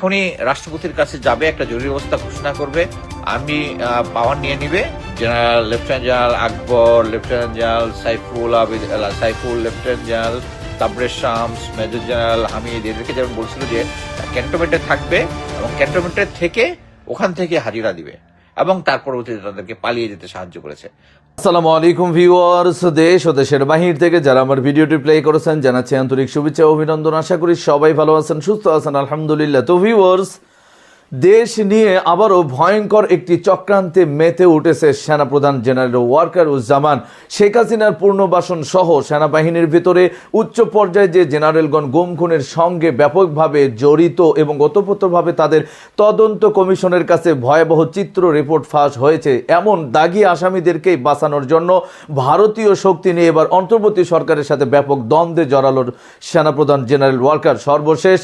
এখনই রাষ্ট্রপতির কাছে যাবে, একটা জরুরি অবস্থা ঘোষণা করবে। আমি পাওয়ার নিয়ে নিবে। General, lieutenant general Akbar, lieutenant general Saiful Abid Saiful, lieutenant general তারপরে শামস, মেজর জেনারেল হামিদ, এদেরকে যেমন বলছিল যে ক্যান্টনমেন্টে থাকবে এবং ক্যান্টনমেন্টের থেকে ওখান থেকে হাজিরা দিবে। এবং তার পরবর্তীতে তাদেরকে পালিয়ে যেতে সাহায্য করেছে। আসসালামু আলাইকুম ভিউয়ার্স, দেশ ও দেশের বাহির থেকে যারা আমার ভিডিওটি প্লে করেছেন, জানাচ্ছি আন্তরিক শুভেচ্ছা অভিনন্দন। আশা করি সবাই ভালো আছেন, সুস্থ আছেন, আলহামদুলিল্লাহ। তো ভিউয়ার্স দেশ নিয়ে আবারও ভয়ঙ্কর একটি চক্রান্তে মেতে উঠেছে সেনাপ্রধান জেনারেল ওয়ার্কার উজ্জামান শেখ হাসিনার পূর্ণবাসন সহ সেনাবাহিনীর ভিতরে উচ্চ পর্যায়ে যে জেনারেলগণ গুম খুনের সঙ্গে ব্যাপকভাবে জড়িত এবং ওতপ্রোতভাবে তাদের তদন্ত কমিশনের কাছে ভয়াবহ চিত্র রিপোর্ট ফাঁস হয়েছে, এমন দাগি আসামিদেরকেই বাঁচানোর জন্য ভারতীয় শক্তি নিয়ে এবার অন্তর্বর্তী সরকারের সাথে ব্যাপক দ্বন্দ্বে জড়ালো সেনাপ্রধান জেনারেল ওয়ার্কার। সর্বশেষ,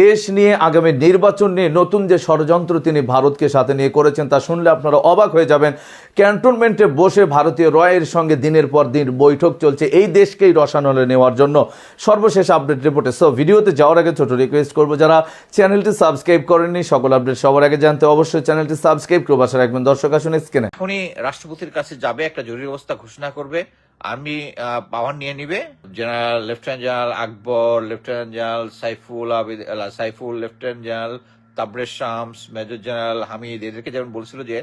দেশ নিয়ে আগামী নির্বাচন নিয়ে নতুন যে ষড়যন্ত্র তিনি ভারতকে সাথে নিয়ে করেছেন, তা শুনলে আপনারা অবাক হয়ে যাবেন। ক্যান্টনমেন্টে বসে ভারতীয় রয়ের সঙ্গে দিনের পর দিন বৈঠক চলছে, এই দেশকেই রসানলে নেওয়ার জন্য। সর্বশেষ আপডেট রিপোর্টে। সো ভিডিওতে যাওয়ার আগে ছোট রিকোয়েস্ট করব, যারা চ্যানেলটি সাবস্ক্রাইব করেননি, সকল আপডেট সবার আগে জানতে অবশ্যই চ্যানেলটি সাবস্ক্রাইব করে বাসা রাখবেন। দর্শক, আসুন স্ক্রিনে। উনি রাষ্ট্রপতির কাছে যাবে, একটা জরুরি অবস্থা ঘোষণা করবে। আর্মি পাওয়ার নিয়ে নিবে। General, lieutenant general Akbar, lieutenant general Saiful Abid Saiful, lieutenant general Tabrez Shams, major general Hamid, এদেরকে যেমন বলছিল যে,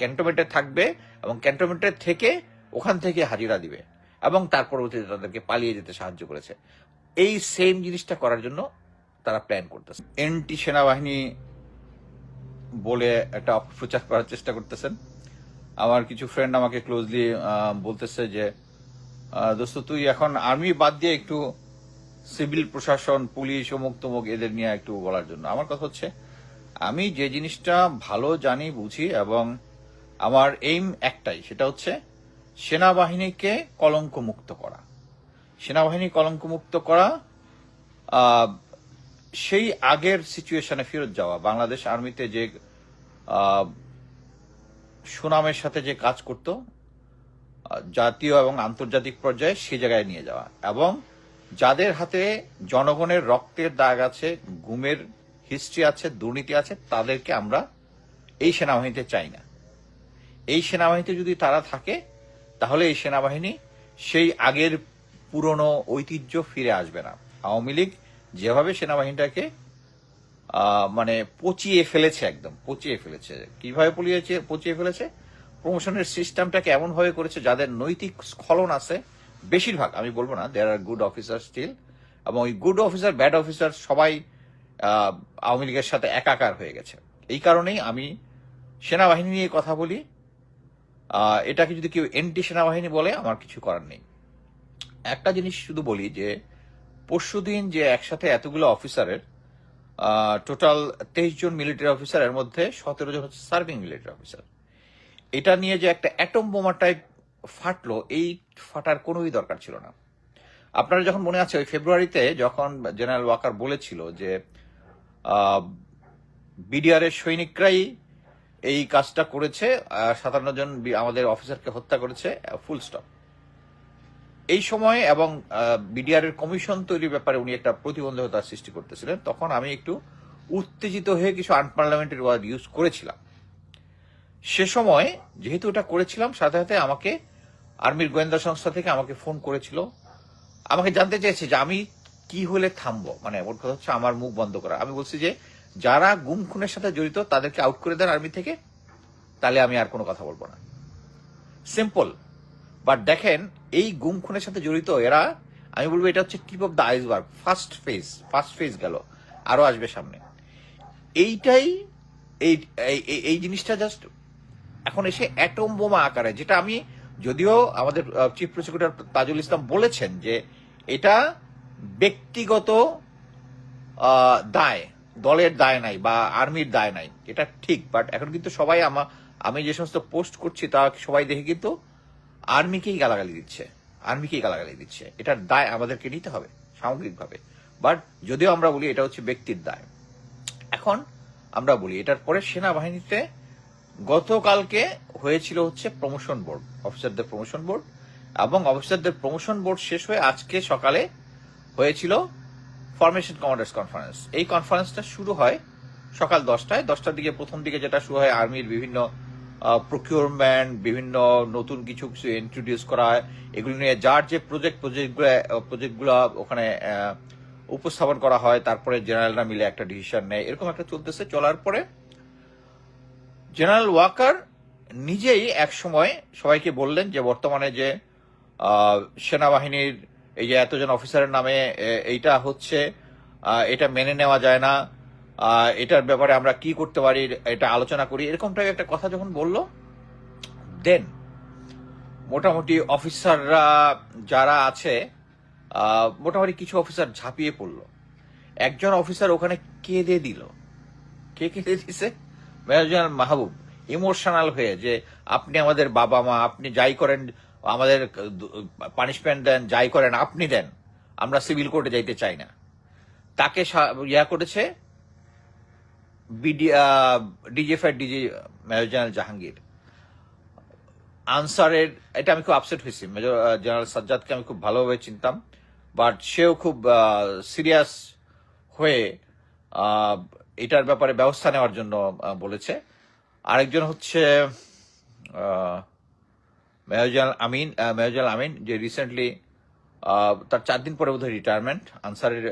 ক্যান্টনমেন্টে থাকবে এবং ক্যান্টনমেন্টের থেকে ওখান থেকে হাজিরা দিবে এবং তার পরবর্তীতে তাদেরকে পালিয়ে যেতে সাহায্য করেছে। এই সেম জিনিসটা করার জন্য তারা প্ল্যান করতেছে। এনটি সেনাবাহিনী বলে একটা অপপ্রচার করার চেষ্টা করতেছেন। আমার কিছু ফ্রেন্ড আমাকে ক্লোজলি বলতেছে যে দোস্ত, তুই এখন আর্মি বাদ দিয়ে একটু সিভিল প্রশাসন, পুলিশ অমুক তমুক এদের নিয়ে একটু বলার জন্য। আমার কথা হচ্ছে আমি যে জিনিসটা ভালো জানি, বুঝি, এবং আমার এইম একটাই, সেটা হচ্ছে সেনাবাহিনীকে কলঙ্ক মুক্ত করা। সেনাবাহিনী কলঙ্ক মুক্ত করা সেই আগের সিচুয়েশনে ফেরত যাওয়া। বাংলাদেশ আর্মিতে যে সুনামের সাথে যে কাজ করত, জাতীয় এবং আন্তর্জাতিক পর্যায়ে সে জায়গায় নিয়ে যাওয়া। এবং যাদের হাতে জনগণের রক্তের দাগ আছে গুমের হিস্ট্রি আছে, দুর্নীতি আছে, তাদেরকে আমরা এই সেনাবাহিনীতে চাই না। এই সেনাবাহিনীতে যদি তারা থাকে, তাহলে এই সেনাবাহিনী সেই আগের পুরনো ঐতিহ্য ফিরে আসবে না। আওয়ামী লীগ যেভাবে সেনাবাহিনীটাকে মানে পচিয়ে ফেলেছে একদম, পচিয়ে ফেলেছে। কীভাবে পলিয়েছে, পচিয়ে ফেলেছে? প্রমোশনের সিস্টেমটাকে এমনভাবে করেছে যাদের নৈতিক স্খলন আছে, বেশিরভাগ, আমি বলব না there are good officer still এবং ওই গুড অফিসার ব্যাড অফিসার সবাই আওয়ামী লীগের সাথে একাকার হয়ে গেছে। এই কারণেই আমি সেনাবাহিনী নিয়ে কথা বলি। এটাকে যদি কেউ এনটি সেনাবাহিনী বলে, আমার কিছু করার নেই। একটা জিনিস শুধু বলি যে, পরশুদিন যে একসাথে এতগুলো অফিসারের টোটাল তেইশ জন মিলিটারি অফিসারের মধ্যে সতেরো জন হচ্ছে সার্ভিং মিলিটারি অফিসার। এটা নিয়ে যে একটা অ্যাটম বোমা টাইপ ফাটলো, এই ফাটার কোনোই দরকার ছিল না। আপনারা যখন মনে আছে, ওই ফেব্রুয়ারিতে যখন জেনারেল ওয়াকার বলেছিল যে বিডিআর এর সৈনিকরাই এই কাজটা করেছে সাতান্ন জন আমাদের অফিসারকে হত্যা করেছে ফুল স্টপ এই সময় এবং বিডিআর এর কমিশন তৈরির ব্যাপারে উনি একটা প্রতিবন্ধকতার সৃষ্টি করতেছিলেন, তখন আমি একটু উত্তেজিত হয়ে কিছু আনপার্লামেন্টারি ওয়ার্ড ইউজ করেছিলাম। সে সময় যেহেতু এটা করেছিলাম, সাথে সাথে আমাকে আর্মির গোয়েন্দা সংস্থা থেকে আমাকে ফোন করেছিল। আমাকে জানতে চেয়েছে যে আমি কি হলে থামবো? মানে ওর কথা হচ্ছে আমার মুখ বন্ধ করা। আমি বলছি যে, যারা গুম খুনের সাথে জড়িত, তাদেরকে আউট করে দেন আর্মি থেকে, তাহলে আমি আর কোনো কথা বলব না। সিম্পল বাট দেখেন, এই গুম খুনের সাথে জড়িত এরা, আমি বলব এটা হচ্ছে tip of the iceberg first phase first phase গেল, আরও আসবে সামনে। এইটাই, এই, এই- এই- এই জিনিসটা জাস্ট এখন এসে অ্যাটম বোমা আকারে, যেটা আমি যদিও আমাদের চিফ প্রসিকিউটর তাজুল ইসলাম বলেছেন যে, এটা ব্যক্তিগত দায়, দলের দায় নাই বা আর্মির দায় নাই। এটা ঠিক বাট এখন কিন্তু সবাই আমা, আমি যে সমস্ত পোস্ট করছি তা সবাই দেখে কিন্তু আর্মিকেই গালাগালি দিচ্ছে, আর্মিকেই গালাগালি দিচ্ছে। এটার দায় আমাদেরকে নিতে হবে, সামগ্রিকভাবে। বাট যদিও আমরা বলি এটা হচ্ছে ব্যক্তির দায়, এখন আমরা বলি এটার পরে সেনাবাহিনীতে গতকালকে হয়েছিল হচ্ছে প্রমোশন বোর্ড অফিসারদের প্রমোশন বোর্ড এবং অফিসারদের প্রমোশন বোর্ড শেষ হয়ে আজকে সকালে হয়েছিল ফরমেশন কমান্ডার্স কনফারেন্স এই কনফারেন্সটা শুরু হয় সকাল দশটায়। দশটার দিকে প্রথম দিকে যেটা শুরু হয় আর্মির বিভিন্ন প্রকিউরমেন্ট বিভিন্ন নতুন কিছু কিছু ইন্ট্রোডিউস করা হয়। এগুলো নিয়ে যার যে প্রজেক্ট প্রজেক্টগুলো প্রজেক্টগুলো ওখানে উপস্থাপন করা হয়, তারপরে জেনারেলরা মিলে একটা ডিসিশন নেয়। এরকম একটা চলতেছে। চলার পরে জেনারেল ওয়াকার নিজেই এক সময় সবাইকে বললেন যে, বর্তমানে যে সেনাবাহিনীর এই যে এতজন অফিসারের নামে এইটা হচ্ছে এটা মেনে নেওয়া যায় না। এটার ব্যাপারে আমরা কি করতে পারি, এটা আলোচনা করি। এরকম টাইপের একটা কথা যখন বলল দেন মোটামুটি অফিসাররা যারা আছে মোটামুটি কিছু অফিসার ঝাঁপিয়ে পড়ল। একজন অফিসার ওখানে কেঁদে দিল। কে কেঁদে দিছে? মেজর মাহবুব। ইমোশনাল হয়ে যে, আপনি আমাদের বাবা মা আপনি যাই করেন আমাদের পানিশমেন্ট দেন, যাই করেন, আপনি দেন। আমরা সিভিল কোর্টে যাইতে চাই না। তাকে ইয়া করেছে DGFI DG major general Jahangir আনসারের এটা আমি খুব আপসেট হয়েছি। মেজর জেনারেল সাজ্জাদকে আমি খুব ভালোভাবে চিনতাম। বাট সেও খুব সিরিয়াস হয়ে এটার ব্যাপারে ব্যবস্থা নেওয়ার জন্য বলেছে। আরেকজন হচ্ছে জেনারেল আমিন জেনারেল আমিন, যে রিসেন্টলি তার চার দিন পরে বোধহয় রিটায়ারমেন্ট আনসারের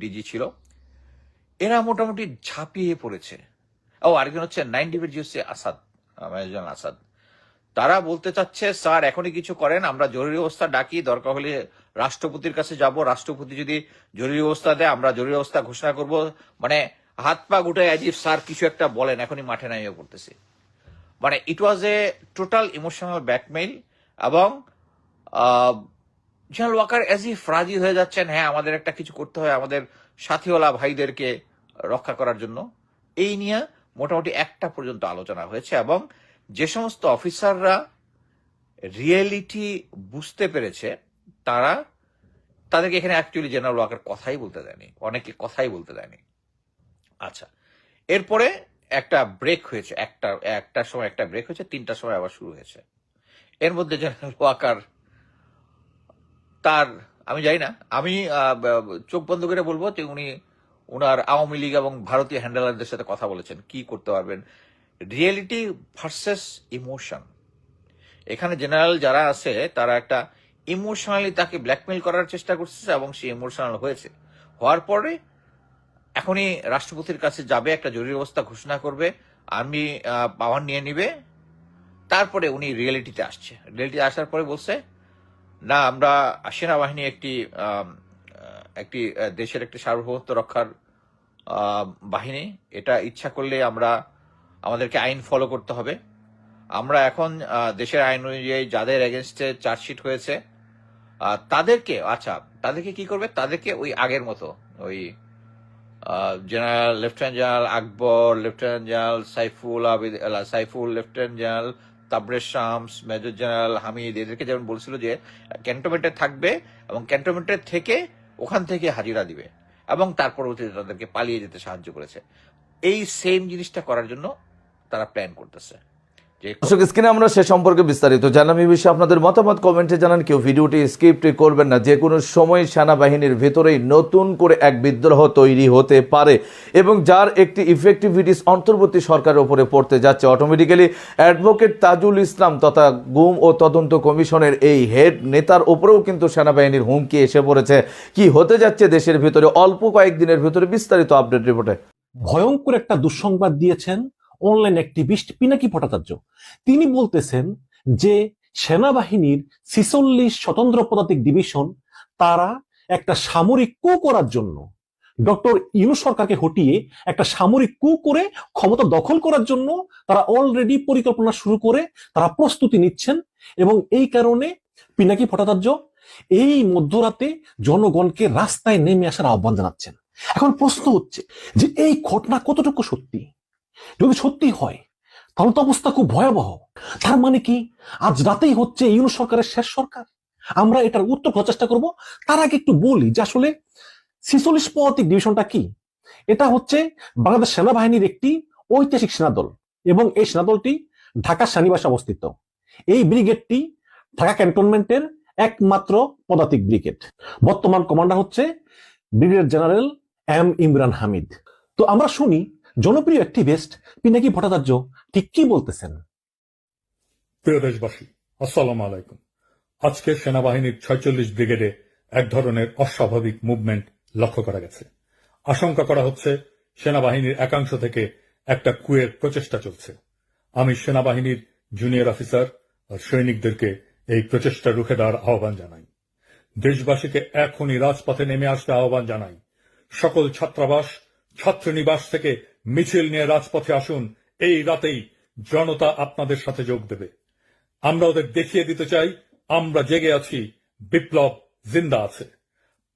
ডিজি ছিল। এরা মোটামুটি ঝাঁপিয়ে পড়েছে। ও, আরেকজন হচ্ছে নাইন ডিভিড হচ্ছে আসাদ জেনারেল আসাদ। তারা বলতে চাচ্ছে, স্যার, এখনই কিছু করেন, আমরা জরুরি অবস্থা ডাকি, দরকার হলে রাষ্ট্রপতির কাছে যাব। রাষ্ট্রপতি যদি জরুরি অবস্থা দেয়, আমরা জরুরি অবস্থা ঘোষণা করব। মানে হাত পা গুটে অ্যাজিব স্যার কিছু একটা বলেন, এখনই মাঠে নামিয়ে পড়তেছে। মানে ইট ওয়াজ এ টোটাল ইমোশনাল ব্যাকমেইল এবং জেনারেল ওয়াকার অ্যাজ ইফ রাজি হয়ে যাচ্ছেন হ্যাঁ আমাদের একটা কিছু করতে হয় আমাদের সাথীওয়ালা ভাইদেরকে রক্ষা করার জন্য। এই নিয়ে মোটামুটি একটা পর্যন্ত আলোচনা হয়েছে এবং যে সমস্ত অফিসাররা রিয়েলিটি বুঝতে পেরেছে, তারা তাদেরকে এখানে অ্যাকচুয়ালি জেনারেল ওয়াকার কথাই বলতে দেয়নি, অনেকে কথাই বলতে দেয়নি। আচ্ছা এরপরে একটা ব্রেক হয়েছে, একটা একটার সময় একটা ব্রেক হয়েছে তিনটার সময় আবার শুরু হয়েছে। এর মধ্যে জেনারেল ওয়াকার, তার, আমি জানি না, আমি চোখ বন্ধ করে বলব যে উনি, উনার আওয়ামী লীগ এবং ভারতীয় হ্যান্ডেলারদের সাথে কথা বলেছেন, কি করতে পারবেন। রিয়েলিটি ভার্সেস ইমোশন এখানে জেনারেল যারা আছে, তারা একটা ইমোশনালি তাকে ব্ল্যাকমেল করার চেষ্টা করছে এবং সে ইমোশনাল হয়েছে। হওয়ার পরে এখনই রাষ্ট্রপতির কাছে যাবে, একটা জরুরি অবস্থা ঘোষণা করবে, আর্মি পাওয়ার নিয়ে নিবে, তারপরে উনি রিয়েলিটিতে আসছে। রিয়েলিটি আসার পরে বলছে, না, আমরা সেনাবাহিনী একটি একটি দেশের একটি সার্বভৌমত্ব রক্ষার বাহিনী। এটা ইচ্ছা করলে আমরা, আমাদেরকে আইন ফলো করতে হবে। আমরা এখন দেশের আইন অনুযায়ী যাদের এগেনস্টে চার্জশিট হয়েছে তাদেরকে আচ্ছা তাদেরকে কি করবে? তাদেরকে ওই আগের মতো, ওই general, lieutenant general Akbar, lieutenant general Saiful Abid Saiful, lieutenant general Tabrez Shams, major general Hamid, এদেরকে যেমন বলছিল যে ক্যান্টনমেন্টে থাকবে এবং ক্যান্টনমেন্টের থেকে ওখান থেকে হাজিরা দিবে এবং তার পরবর্তীতে তাদেরকে পালিয়ে যেতে সাহায্য করেছে। এই সেম জিনিসটা করার জন্য তারা প্ল্যান করতেছে। দর্শক স্ক্রিনে আমরা সে সম্পর্কে বিস্তারিত জানলাম। এই বিষয়ে আপনাদের মতামত কমেন্টে জানান। কেউ ভিডিওটি স্কিপ করবেন না। যে কোনো সময় সেনাবাহিনীর ভেতরেই নতুন করে এক বিদ্রোহ তৈরি হতে পারে এবং যার একটি ইফেক্টিভিটিস অন্তর্বর্তী সরকারের উপরে পড়তে যাচ্ছে। অটোমেটিক্যালি অ্যাডভোকেট তাজুল ইসলাম তথা গুম ও তদন্ত কমিশনের এই হেড নেতার উপরেও কিন্তু সেনাবাহিনীর হুমকি এসে পড়েছে। কি হতে যাচ্ছে দেশের ভিতরে? অল্প কয়েকদিনের ভিতরে বিস্তারিত আপডেট রিপোর্টে ভয়ঙ্কর একটা দুঃসংবাদ দিয়েছেন অনলাইন অ্যাক্টিভিস্ট পিনাকি ভট্টাচার্য তিনি বলতেছেন যে সেনাবাহিনীর ছিচল্লিশ স্বতন্ত্র পদাতিক ডিভিশন তারা একটা সামরিক কু করার জন্য ডক্টর ইউনু সরকারকে হটিয়ে একটা সামরিক কু করে ক্ষমতা দখল করার জন্য তারা অলরেডি পরিকল্পনা শুরু করে, তারা প্রস্তুতি নিচ্ছেন এবং এই কারণে পিনাকি ভট্টাচার্য এই মধ্যরাতে জনগণকে রাস্তায় নেমে আসার আহ্বান জানাচ্ছেন। এখন প্রশ্ন হচ্ছে যে এই ঘটনা কতটুকু সত্যি? যদি সত্যি হয়, তাহলে তো অবস্থা খুব ভয়াবহ। তার মানে কি? আজ রাতেই হচ্ছে ইউনু সরকারের শেষ সরকার। আমরা এটার উত্তর খোঁজার চেষ্টা করব। তার আগে একটু বলি যে আসলে ছিচল্লিশ পদাতিক ডিভিশনটা কি? এটা হচ্ছে বাংলাদেশ সেনাবাহিনীর একটি ঐতিহাসিক সেনাদল এবং এই সেনাদলটি ঢাকা সেনানিবাসে অবস্থিত। এই ব্রিগেডটি ঢাকা ক্যান্টনমেন্টের একমাত্র পদাতিক ব্রিগেড। বর্তমান কমান্ডার হচ্ছে brigadier general M Imran Hamid. তো আমরা শুনি জনপ্রিয় অ্যাক্টিভিস্ট পিনাকি ভট্টাচার্য ঠিক কি বলতেছেন? প্রিয় দেশবাসী, আসসালাম আলাইকুম। আজকে সেনাবাহিনীর ছয়চল্লিশ ব্রিগেডে এক ধরনের অস্বাভাবিক মুভমেন্ট লক্ষ্য করা গেছে। আশঙ্কা করা হচ্ছে সেনাবাহিনীর একাংশ থেকে একটা কুয়ের প্রচেষ্টা চলছে। আমি সেনাবাহিনীর জুনিয়র অফিসার আর সৈনিকদেরকে এই প্রচেষ্টা রুখে দেওয়ার আহ্বান জানাই। দেশবাসীকে এখনই রাজপথে নেমে আসতে আহ্বান জানাই। সকল ছাত্রাবাস, ছাত্রনিবাস থেকে মিছিল নিয়ে রাজপথে আসুন। এই রাতেই জনতা আপনাদের সাথে যোগ দেবে। আমরা ওদের দেখিয়ে দিতে চাই, আমরা জেগে আছি, বিপ্লব জিন্দা আছে।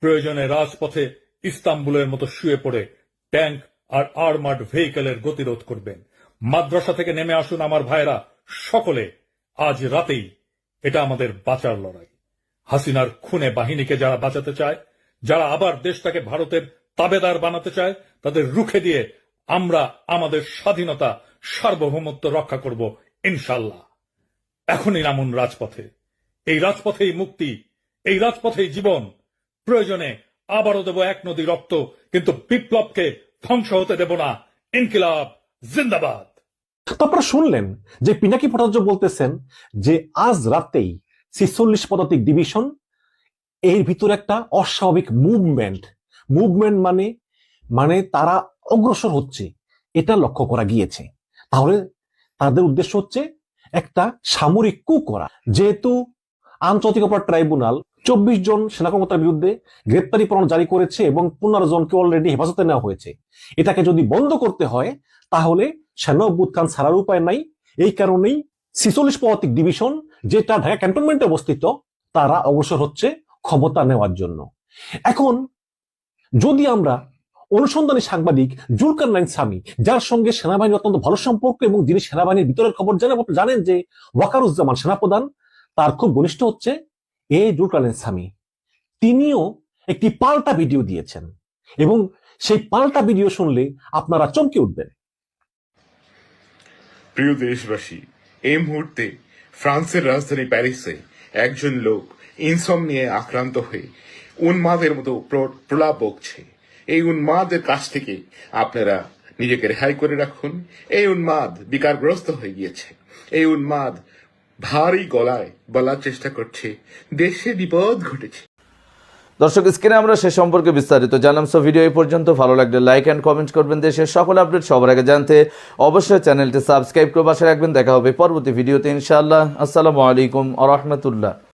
প্রয়োজনে রাজপথে ইস্তাম্বুলের মতো শুয়ে পড়ে ট্যাঙ্ক আর আর্মার্ড ভেহিকেলের গতিরোধ করবেন। মাদ্রাসা থেকে নেমে আসুন আমার ভাইরা সকলে। আজ রাতেই এটা আমাদের বাঁচার লড়াই। হাসিনার খুনে বাহিনীকে যারা বাঁচাতে চায়, যারা আবার দেশটাকে ভারতের তাবেদার বানাতে চায়, তাদের রুখে দিয়ে আমরা আমাদের স্বাধীনতা সার্বভৌমত্ব রক্ষা করব ইনশাল্লাহ এখনই নামুন রাজপথে। এই রাজপথেই মুক্তি, এই রাজপথেই জীবন। প্রয়োজনে আবারও দেব এক নদী রক্ত, কিন্তু বিপ্লবকে ধ্বংস হতে দেব না। ইনকিলাব, জিন্দাবাদ। তো আপনারা শুনলেন যে পিনাকি ভট্টাচার্য বলতেছেন যে আজ রাতেই ছিচল্লিশ পদাতিক ডিভিশন, এর ভিতরে একটা অস্বাভাবিক মুভমেন্ট মুভমেন্ট মানে মানে তারা অগ্রসর হচ্ছে। এটা লক্ষ্য করা গিয়েছে। তাহলে তাদের উদ্দেশ্য হচ্ছে একটা সামরিক কু করা। যেহেতু আন্তর্জাতিক অপরাধ ট্রাইব্যুনাল চব্বিশ জন সেনা কর্মকর্তার বিরুদ্ধে গ্রেপ্তারি পরোয়ানা জারি করেছে এবং পনেরো জনকে অলরেডি হেফাজতে নেওয়া হয়েছে। এটাকে যদি বন্ধ করতে হয়, তাহলে সেনা অভ্যুত্থান ছাড়ার উপায় নাই। এই কারণেই ছিচল্লিশ পদাতিক ডিভিশন, যেটা ঢাকা ক্যান্টনমেন্টে অবস্থিত, তারা অগ্রসর হচ্ছে ক্ষমতা নেওয়ার জন্য। এখন যদি আমরা অনুসন্ধানী সাংবাদিক জুলকার নাইন স্বামী যার সঙ্গে সেনাবাহিনীর অত্যন্ত ভালো সম্পর্ক এবং যিনি সেনাবাহিনীর ভিতরের খবর জানেন জানেন যে ওয়াকারুজ্জামান সেনাপ্রধান, তার খুব ঘনিষ্ঠ হচ্ছে এ জুলকার নাইন স্বামী তিনিও একটি পাল্টা ভিডিও দিয়েছেন এবং সেই পাল্টা ভিডিও শুনলে আপনারা চমকে উঠবেন। প্রিয় দেশবাসী, এই মুহূর্তে ফ্রান্সের রাজধানী প্যারিসে একজন লোক ইনসম নিয়ে আক্রান্ত হয়ে উন্মাদের মতো প্রলাপ বকছে। এই উন্মাদের কাছ থেকে আপনারা নিজেকে রেহাই করে রাখুন। এই উন্মাদ বিকারগ্রস্ত হয়ে গিয়েছে। এই উন্মাদ ভারী গলায় বলার চেষ্টা করছে। দেশে বিপদ ঘটেছে। দর্শক, স্ক্রিনে আমরা সে সম্পর্কে বিস্তারিত জানলাম। সো ভিডিও এই পর্যন্ত। ভালো লাগলে লাইক অ্যান্ড কমেন্ট করবেন। দেশের সকল আপডেট সবার আগে জানতে অবশ্যই চ্যানেলটি সাবস্ক্রাইব করে পাশে রাখবেন। দেখা হবে পরবর্তী ভিডিওতে ইনশাআল্লাহ। আসসালামু আলাইকুম আ রহমতুল্লাহ।